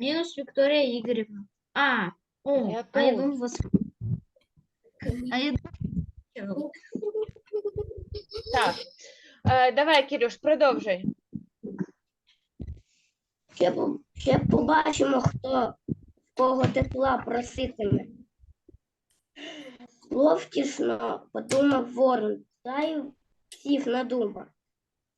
Минус Виктория Игоревна. А, о, Я а я вас... А я Так. Е, давай, Кирюш, продовжуй. Ще, по- ще побачимо, хто в кого тепла проситиме. Ловтішно подумав ворон, та й сів на дуба.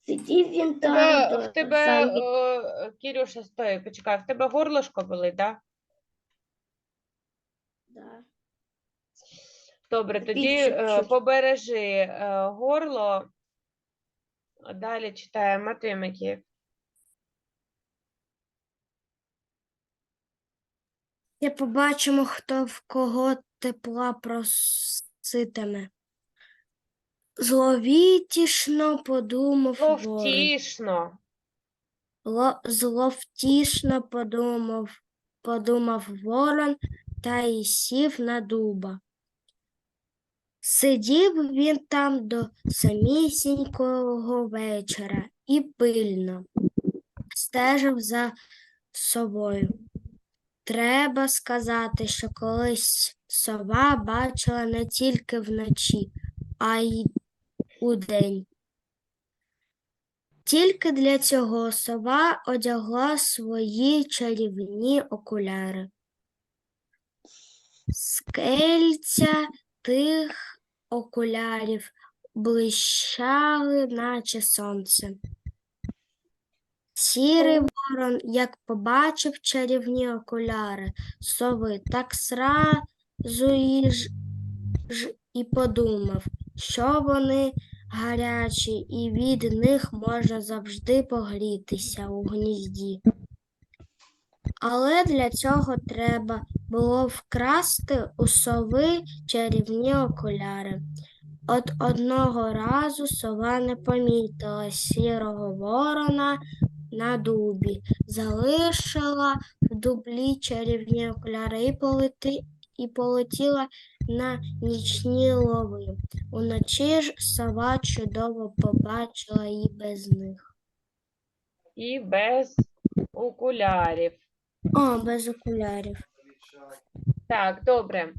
Сидів він там, Тебе, в тебе, е, Кирюша, стой, почекай, в тебе горлышко болить, так? Да. Добре, тоді е, чуть. побережи е, горло. Далі читає Матвій. І побачимо, хто в кого тепла проситиме. Зловітішно подумав ворон. Повтішно. Ло- Зловтішно подумав, подумав ворон та й сів на дуба. Сидів він там до самісінького вечора і пильно стежив за собою. Треба сказати, що колись сова бачила не тільки вночі, а й удень. Тільки для цього сова одягла свої чарівні окуляри. Скельця тих окулярів блищали, наче сонце. Сірий ворон, як побачив чарівні окуляри сови, так сразу і, ж, ж, і подумав, що вони гарячі, і від них можна завжди погрітися у гнізді. Але для цього треба було вкрасти у сови чарівні окуляри. От одного разу сова не помітила сірого ворона на дубі, залишила в дублі чарівні окуляри і, полетіла на нічні лови. Уночі ж сова чудово побачила і без них. І без окулярів. О, без окулярів. Так, добре.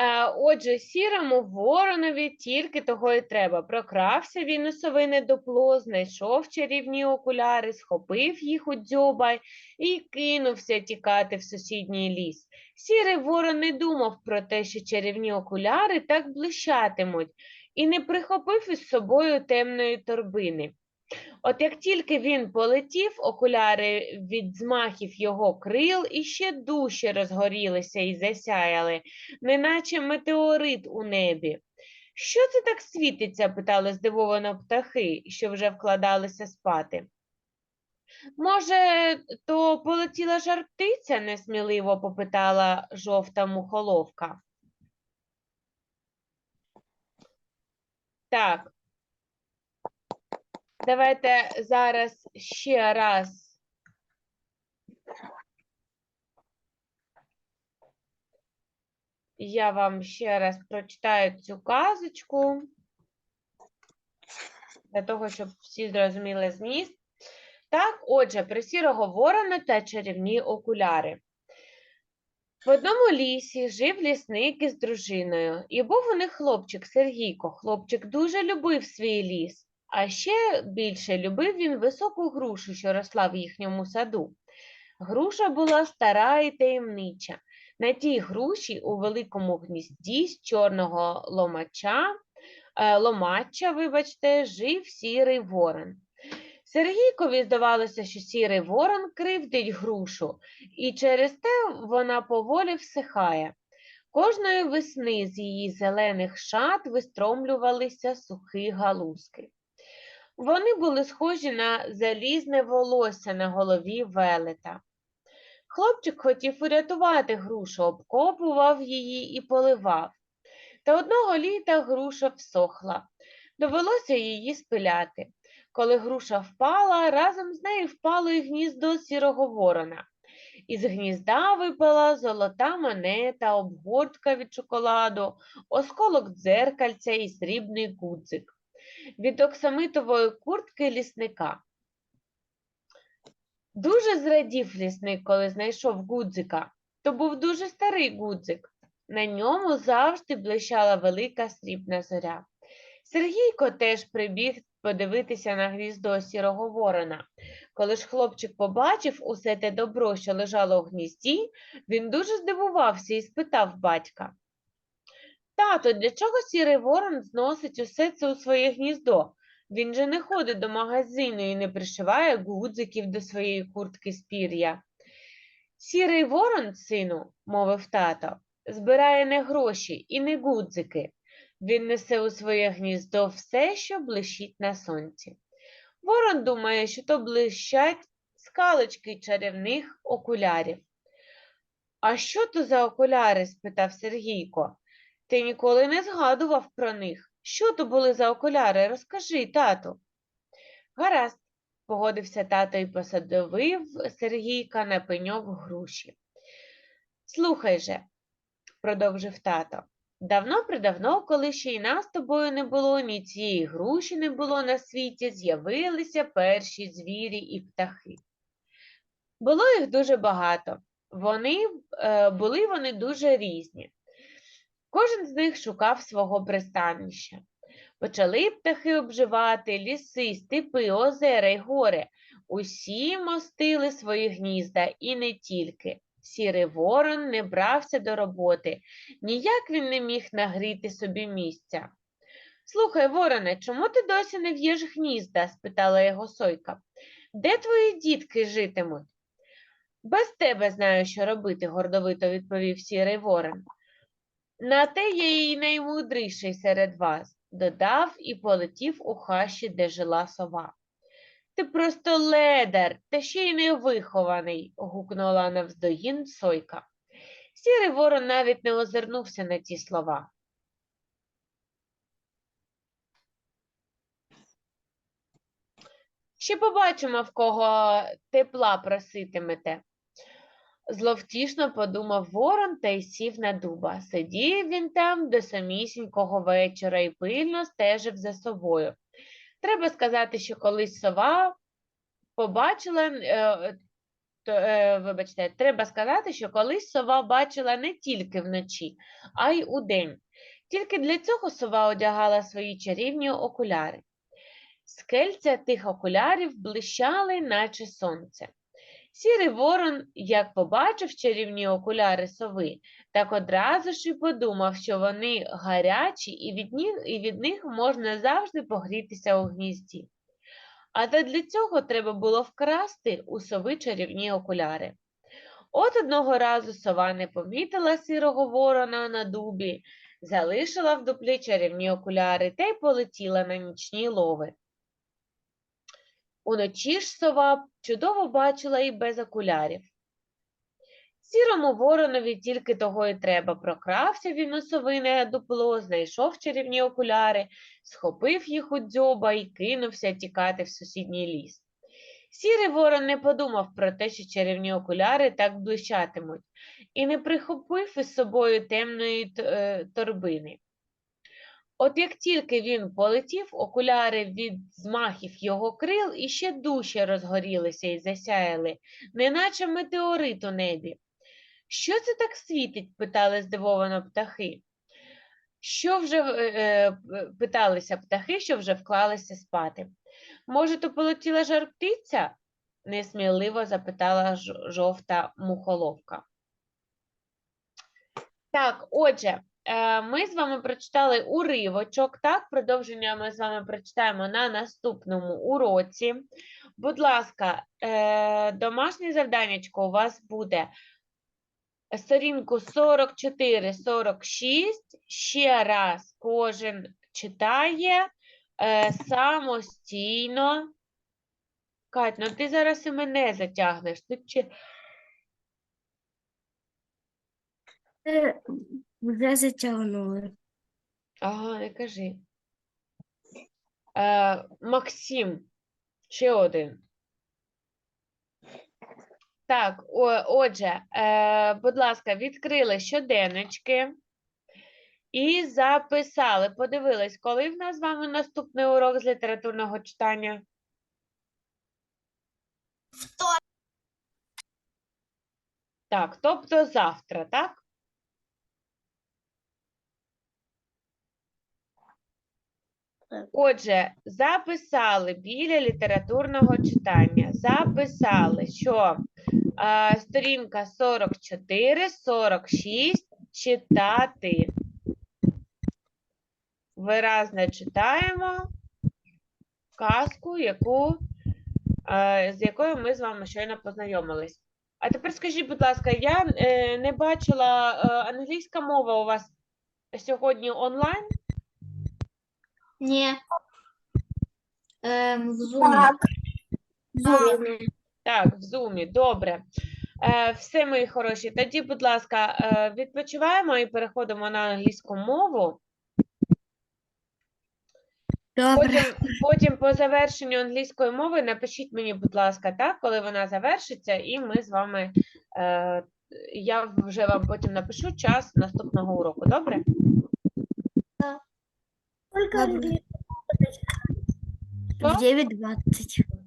Е, Отже, сірому воронові тільки того і треба. Прокрався він у совине дупло, знайшов чарівні окуляри, схопив їх у дзьоба і кинувся тікати в сусідній ліс. Сірий ворон не думав про те, що чарівні окуляри так блищатимуть, і не прихопив із собою темної торбини. От як тільки він полетів, окуляри від змахів його крил іще дужче розгорілися і засяяли, неначе метеорит у небі. Що це так світиться? питали здивовано птахи, що вже вкладалися спати. Може, то полетіла жар птиця? несміливо попитала жовта мухоловка. Так. Давайте зараз ще раз. Я вам ще раз прочитаю цю казочку для того, щоб всі зрозуміли зміст. Так, отже, про сірого ворона та чарівні окуляри. В одному лісі жив лісник із дружиною, і був у них хлопчик Сергійко. Хлопчик дуже любив свій ліс, а ще більше любив він високу грушу, що росла в їхньому саду. Груша була стара і таємнича. На тій груші у великому гнізді з чорного ломача, е, ломача, вибачте, жив сірий ворон. Сергійкові здавалося, що сірий ворон кривдить грушу, і через те вона поволі всихає. Кожної весни з її зелених шат вистромлювалися сухі галузки. Вони були схожі на залізне волосся на голові велета. Хлопчик хотів урятувати грушу, обкопував її і поливав. Та одного літа груша всохла. Довелося її спиляти. Коли груша впала, разом з нею впало і гніздо сірого ворона. Із гнізда випала золота монета, обгортка від шоколаду, осколок дзеркальця і срібний гудзик. Від оксамитової куртки лісника. Дуже зрадів лісник, коли знайшов гудзика. То був дуже старий гудзик. На ньому завжди блищала велика срібна зоря. Сергійко теж прибіг подивитися на гніздо сірого ворона. Коли ж хлопчик побачив усе те добро, що лежало в гнізді, він дуже здивувався і спитав батька. Тато, для чого сірий ворон зносить усе це у своє гніздо? Він же не ходить до магазину і не пришиває гудзиків до своєї куртки з пір'я. Сірий ворон, сину, мовив тато, збирає не гроші і не гудзики. Він несе у своє гніздо все, що блищить на сонці. Ворон думає, що то блищать скалочки чарівних окулярів. А що то за окуляри? спитав Сергійко. Ти ніколи не згадував про них. Що то були за окуляри? Розкажи, тату. Гаразд, погодився тато і посадовив Сергійка на пеньок груші. Слухай же, продовжив тато. Давно-предавно, коли ще й нас тобою не було, ні цієї груші не було на світі, з'явилися перші звірі і птахи. Було їх дуже багато. Вони, е, були вони дуже різні. Кожен з них шукав свого пристанища. Почали птахи обживати ліси, степи, озера й гори. Усі мостили свої гнізда і не тільки. Сірий ворон не брався до роботи, ніяк він не міг нагріти собі місця. Слухай, вороне, чому ти досі не в'єш гнізда? спитала його сойка. Де твої дітки житимуть? Без тебе знаю, що робити, гордовито відповів сірий ворон. На те я і наймудріший серед вас, додав і полетів у хащі, де жила сова. Ти просто ледар, та ще й невихований, гукнула навздогін сойка. Сірий ворон навіть не озирнувся на ті слова. Ще побачимо, в кого тепла проситимете. Зловтішно подумав ворон та й сів на дуба. Сидів він там до самісінького вечора і пильно стежив за собою. Треба сказати, що колись сова побачила, е, то, е, вибачте, треба сказати, що колись сова бачила не тільки вночі, а й удень. Тільки для цього сова одягала свої чарівні окуляри. Скельця тих окулярів блищали, наче сонце. Сірий ворон, як побачив чарівні окуляри сови, так одразу ж і подумав, що вони гарячі і від них, і від них можна завжди погрітися у гнізді. А для цього треба було вкрасти у сови чарівні окуляри. От одного разу сова не помітила сірого ворона на дубі, залишила в дуплі чарівні окуляри та й полетіла на нічні лови. Уночі ж сова чудово бачила і без окулярів. Сірому воронові тільки того і треба. Прокрався він у совине дупло, знайшов чарівні окуляри, схопив їх у дзьоба і кинувся тікати в сусідній ліс. Сірий ворон не подумав про те, що чарівні окуляри так блищатимуть, і не прихопив із собою темної е, торбини. От як тільки він полетів, окуляри від змахів його крил іще дужче розгорілися і засяяли, неначе метеорит у небі. Що це так світить? питали здивовано птахи. Що вже е, е, питалися птахи, що вже вклалися спати. Може, то полетіла жар птиця? несміливо запитала жовта мухоловка. Так, отже, ми з вами прочитали уривочок, так, продовження ми з вами прочитаємо на наступному уроці. Будь ласка, е, домашнє завданнячко у вас буде сторінку 44-46. Ще раз кожен читає е, самостійно. Кать, ну ти зараз і мене затягнеш. Е, Вже затягнули. Ага, не кажи. Е, Максим, ще один. Так, о, отже, е, будь ласка, відкрили щоденнички і записали. Подивились, коли в нас з вами наступний урок з літературного читання? Так, тобто завтра, так? Так. Отже, записали біля літературного читання. Записали, що е, сторінка 44, 46 читати. Виразно читаємо казку, яку, е, з якою ми з вами щойно познайомились. А тепер скажіть, будь ласка, я е, не бачила е, англійська мова у вас сьогодні онлайн? Ні. Ем, в Zoom. Так, в зумі, добре. Е, все, мої хороші. Тоді, будь ласка, е, відпочиваємо і переходимо на англійську мову. Добре. Потім, потім по завершенню англійської мови напишіть мені, будь ласка, так, коли вона завершиться, і ми з вами, е, я вже вам потім напишу час наступного уроку. Добре? Сколько он будет?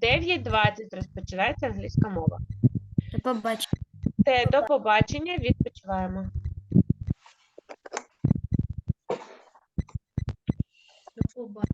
9.20 розпочинається англійська мова. До побачення. Те, э, до побачення, відпочиваємо. До побачення.